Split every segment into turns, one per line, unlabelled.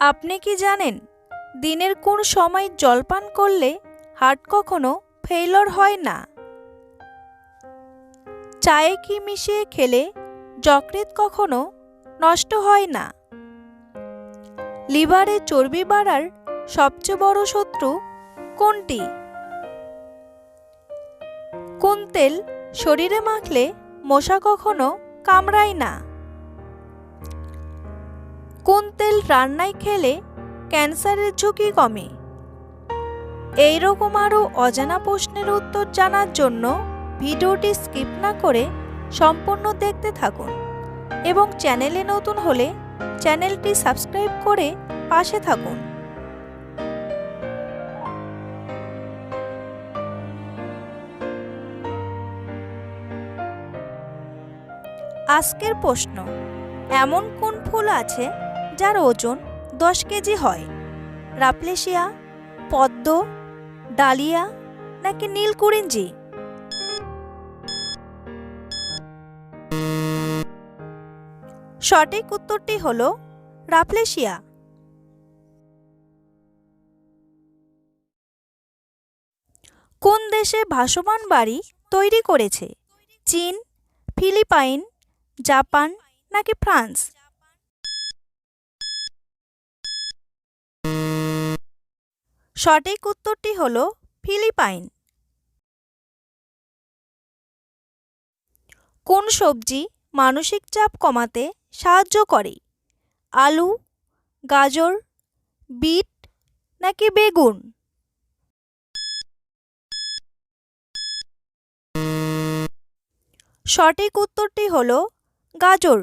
আপনি কি জানেন, দিনের কোন সময় জলপান করলে হার্ট কখনো ফেইলর হয় না? চায়ে কি মিশিয়ে খেলে যকৃৎ কখনো নষ্ট হয় না? লিভারে চর্বি বাড়ার সবচেয়ে বড় শত্রু কোনটি? কোন তেল শরীরে মাখলে মশা কখনো কামড়ায় না? কোন তেল রান্নায় খেলে ক্যান্সারের ঝুঁকি কমে? এই রকম আরও অজানা প্রশ্নের উত্তর জানার জন্য ভিডিওটি স্কিপ না করে সম্পূর্ণ দেখতে থাকুন এবং চ্যানেলে নতুন হলে চ্যানেলটি সাবস্ক্রাইব করে পাশে থাকুন। আজকের প্রশ্ন, এমন কোন ফুল আছে যার ওজন দশ কেজি হয়। রাপলেশিয়া পদ্ম, ডালিয়া নাকি নীলকুরিঞ্জি সঠিক উত্তরটি হল রাপলেশিয়া কোন দেশে ভাসমান বাড়ি তৈরি করেছে? চীন, ফিলিপাইন, জাপান নাকি ফ্রান্স? সঠিক উত্তরটি হল ফিলিপাইন। কোন সবজি মানসিক চাপ কমাতে সাহায্য করে? আলু, গাজর, বিট নাকি বেগুন? সঠিক উত্তরটি হল গাজর।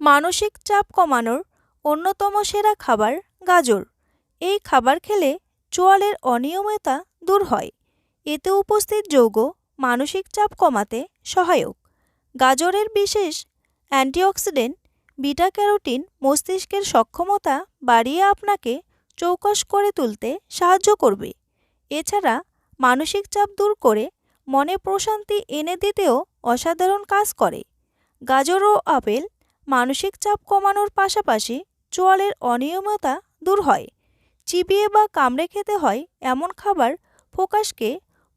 মানসিক চাপ কমানোর অন্যতম সেরা খাবার গাজর। এই খাবার খেলে চোয়ালের অনিয়মিতা দূর হয়। এতে উপস্থিত যৌগ মানসিক চাপ কমাতে সহায়ক। গাজরের বিশেষ অ্যান্টিঅক্সিডেন্ট বিটা ক্যারোটিন মস্তিষ্কের সক্ষমতা বাড়িয়ে আপনাকে চৌকস করে তুলতে সাহায্য করবে। এছাড়া মানসিক চাপ দূর করে মনে প্রশান্তি এনে দিতেও অসাধারণ কাজ করে। গাজর ও আপেল মানসিক চাপ কমানোর পাশাপাশি চোয়ালের অনিয়মতা দূর হয়। চিবিয়ে বা কামড়ে খেতে হয় এমন খাবার ফোকাসকে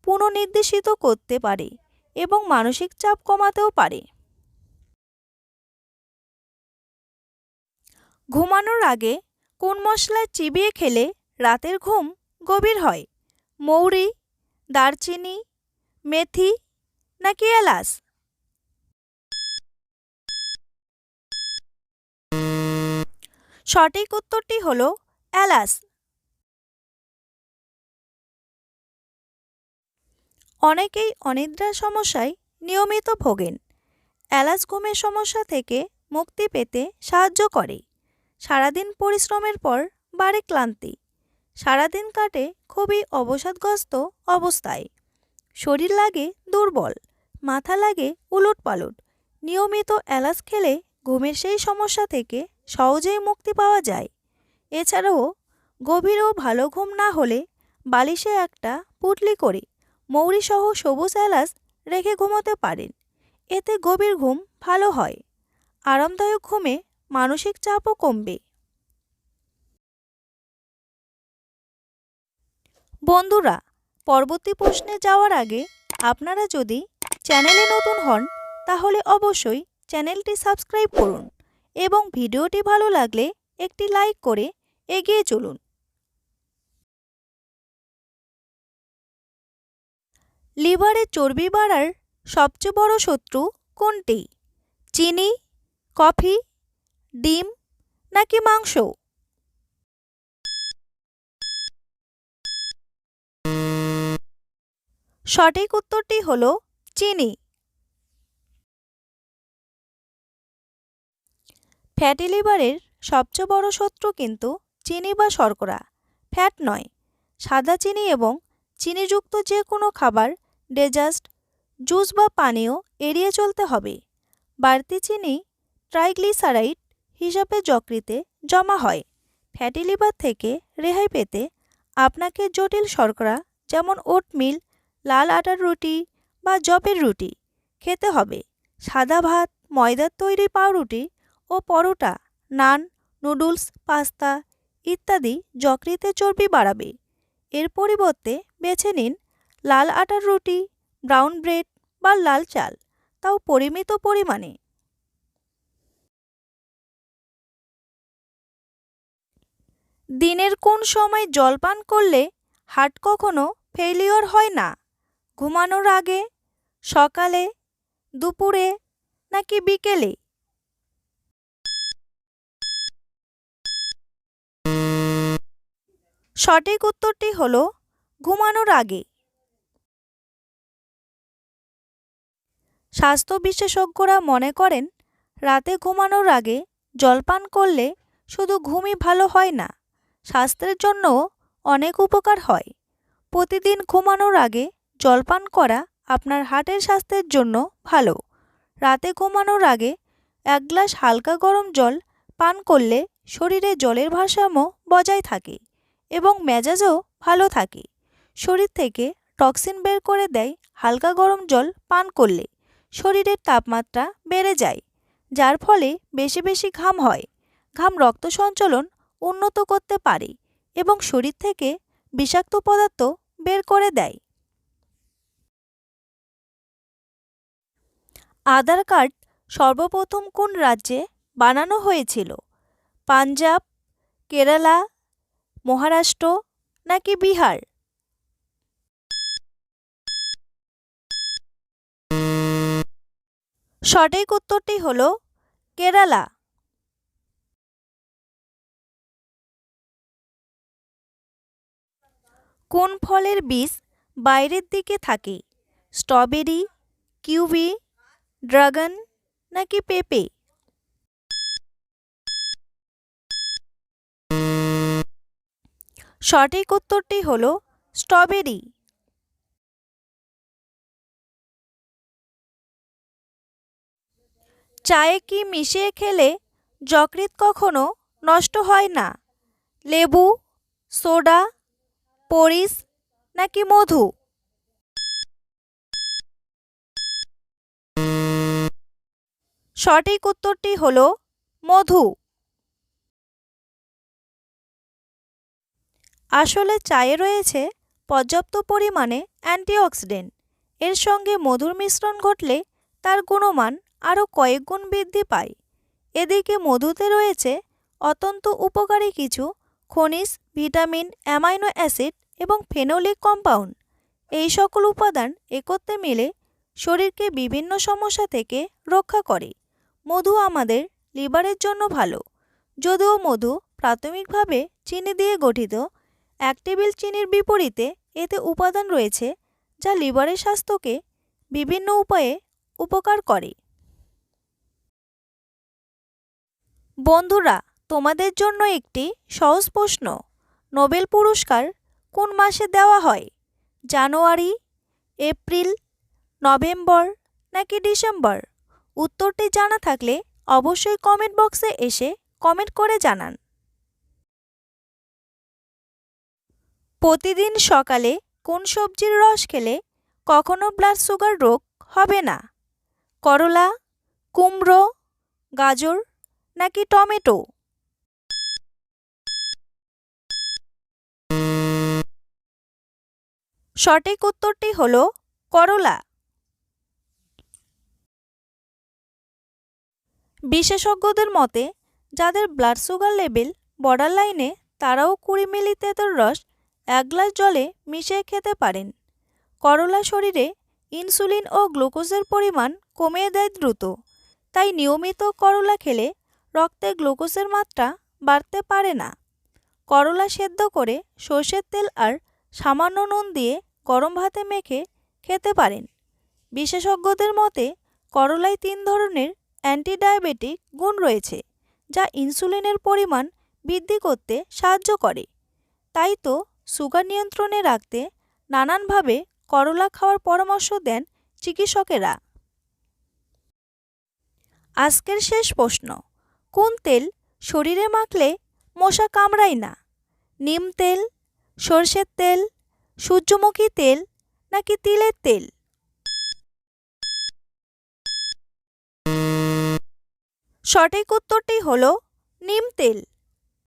পুনর্নির্দেশিত করতে পারে এবং মানসিক চাপ কমাতেও পারে। ঘুমানোর আগে কোন মশলা চিবিয়ে খেলে রাতের ঘুম গভীর হয়? মৌরি, দারচিনি, মেথি নাকি এলাচ? সঠিক উত্তরটি হল এলাচ অনেকেই অনিদ্রার সমস্যায় নিয়মিত ভোগেন। এলাচ ঘুমের সমস্যা থেকে মুক্তি পেতে সাহায্য করে। সারাদিন পরিশ্রমের পর বাড়ে ক্লান্তি। সারাদিন কাটে খুবই অবসাদগ্রস্ত অবস্থায়। শরীর লাগে দুর্বল, মাথা লাগে উলট পালট নিয়মিত এলাচ খেলে ঘুমের সেই সমস্যা থেকে সহজেই মুক্তি পাওয়া যায়। এছাড়াও গভীর ও ভালো ঘুম না হলে বালিশে একটা পুটলি করে মৌরিসহ সবুজ এলাচ রেখে ঘুমোতে পারেন। এতে গভীর ঘুম ভালো হয়। আরামদায়ক ঘুমে মানসিক চাপও কমবে। বন্ধুরা, পরবর্তী প্রশ্নে যাওয়ার আগে আপনারা যদি চ্যানেলে নতুন হন, তাহলে অবশ্যই চ্যানেলটি সাবস্ক্রাইব করুন এবং ভিডিওটি ভালো লাগলে একটি লাইক করে এগিয়ে চলুন। লিভারে চর্বি বাড়ার সবচেয়ে বড় শত্রু কোনটি? চিনি, কফি, ডিম নাকি মাংস? সঠিক উত্তরটি হল চিনি। ফ্যাটি লিভারের সবচেয়ে বড় শত্রু কিন্তু চিনি বা শর্করা। ফ্যাট নয়। সাদা চিনি এবং চিনিযুক্ত যে কোনো খাবার, ডেজাস্ট, জুস বা পানীয় এড়িয়ে চলতে হবে। বাড়তি চিনি ট্রাইগ্লিসারাইড হিসাবে যকৃতে জমা হয়। ফ্যাটি লিভার থেকে রেহাই পেতে আপনাকে জটিল শর্করা যেমন ওটমিল, লাল আটার রুটি বা জবের রুটি খেতে হবে। সাদা ভাত, ময়দার তৈরি পাউরুটি ও পরোটা, নান, নুডলস, পাস্তা ইত্যাদি যকৃতে চর্বি বাড়াবে। এর পরিবর্তে বেছে নিন লাল আটার রুটি, ব্রাউন ব্রেড বা লাল চাল, তাও পরিমিত পরিমাণে। দিনের কোন সময় জলপান করলে হার্ট কখনো ফেলিওর হয় না? ঘুমানোর আগে, সকালে, দুপুরে নাকি বিকেলে? সঠিক উত্তরটি হল ঘুমানোর আগে। স্বাস্থ্য বিশেষজ্ঞরা মনে করেন, রাতে ঘুমানোর আগে জলপান করলে শুধু ঘুমই ভালো হয় না, স্বাস্থ্যের জন্যও অনেক উপকার হয়। প্রতিদিন ঘুমানোর আগে জলপান করা আপনার হার্টের স্বাস্থ্যের জন্য ভালো। রাতে ঘুমানোর আগে এক গ্লাস হালকা গরম জল পান করলে শরীরে জলের ভারসাম্য বজায় থাকে। এবং মেজাজও ভালো থাকে। শরীর থেকে টক্সিন বের করে দেয় হালকা গরম জল পান করলে। শরীরের তাপমাত্রা বেড়ে যায়, যার ফলে বেশি বেশি ঘাম হয়। ঘাম রক্ত সঞ্চালন উন্নত করতে পারে এবং শরীর থেকে বিষাক্ত পদার্থ বের করে দেয়। আধার কার্ড সর্বপ্রথম কোন রাজ্যে বানানো হয়েছিল? পাঞ্জাব, কেরালা মহারাষ্ট্র নাকি বিহার? সঠিক উত্তরটি হল কেরালা। কোন ফলের বীজ বাইরের দিকে থাকে? স্ট্রবেরি, কিউবি, ড্রাগন নাকি পেঁপে? সঠিক উত্তরটি হল স্ট্রবেরি। চায়ে কি মিশিয়ে খেলে যকৃৎ কখনো নষ্ট হয় না? লেবু, সোডা, পরিস নাকি মধু? সঠিক উত্তরটি হল মধু। আসলে চায়ে রয়েছে পর্যাপ্ত পরিমাণে অ্যান্টিঅক্সিডেন্ট। এর সঙ্গে মধুর মিশ্রণ ঘটলে তার গুণমান আরও কয়েক গুণ বৃদ্ধি পায়। এদিকে মধুতে রয়েছে অত্যন্ত উপকারী কিছু খনিজ, ভিটামিন, অ্যামাইনো অ্যাসিড এবং ফেনোলিক কম্পাউন্ড। এই সকল উপাদান একত্রে মিলে শরীরকে বিভিন্ন সমস্যা থেকে রক্ষা করে। মধু আমাদের লিভারের জন্য ভালো। যদিও মধু প্রাথমিকভাবে চিনি দিয়ে গঠিত এক টেবিল চিনির বিপরীতে এতে উপাদান রয়েছে যা লিভারের স্বাস্থ্যকে বিভিন্ন উপায়ে উপকার করে। বন্ধুরা, তোমাদের জন্য একটি সহজ প্রশ্ন। নোবেল পুরস্কার কোন মাসে দেওয়া হয়? জানুয়ারি, এপ্রিল, নভেম্বর নাকি ডিসেম্বর? উত্তরটি জানা থাকলে অবশ্যই কমেন্ট বক্সে এসে কমেন্ট করে জানান। প্রতিদিন সকালে কোন সবজির রস খেলে কখনো ব্লাড সুগার রোগ হবে না? করলা, কুমড়ো, গাজর নাকি টমেটো? সঠিক উত্তরটি হল করলা। বিশেষজ্ঞদের মতে, যাদের ব্লাড সুগার লেভেল বর্ডার লাইনে তারাও কুড়ি মিলি তেঁতুল রস এক গ্লাস জলে মিশিয়ে খেতে পারেন। করলা শরীরে ইনসুলিন ও গ্লুকোজের পরিমাণ কমিয়ে দেয় দ্রুত। তাই নিয়মিত করলা খেলে রক্তে গ্লুকোজের মাত্রা বাড়তে পারে না। করলা সেদ্ধ করে সর্ষের তেল আর সামান্য নুন দিয়ে গরম ভাতে মেখে খেতে পারেন। বিশেষজ্ঞদের মতে, করলায় তিন ধরনের অ্যান্টিডায়াবেটিক গুণ রয়েছে, যা ইনসুলিনের পরিমাণ বৃদ্ধি করতে সাহায্য করে। তাই তো সুগার নিয়ন্ত্রণে রাখতে নানানভাবে করলা খাওয়ার পরামর্শ দেন চিকিৎসকেরা। আজকের শেষ প্রশ্ন, কোন তেল শরীরে মাখলে মশা কামড়ায় না? নিম তেল, সর্ষের তেল, সূর্যমুখী তেল নাকি তিলের তেল? সঠিক উত্তরটি হল নিম তেল।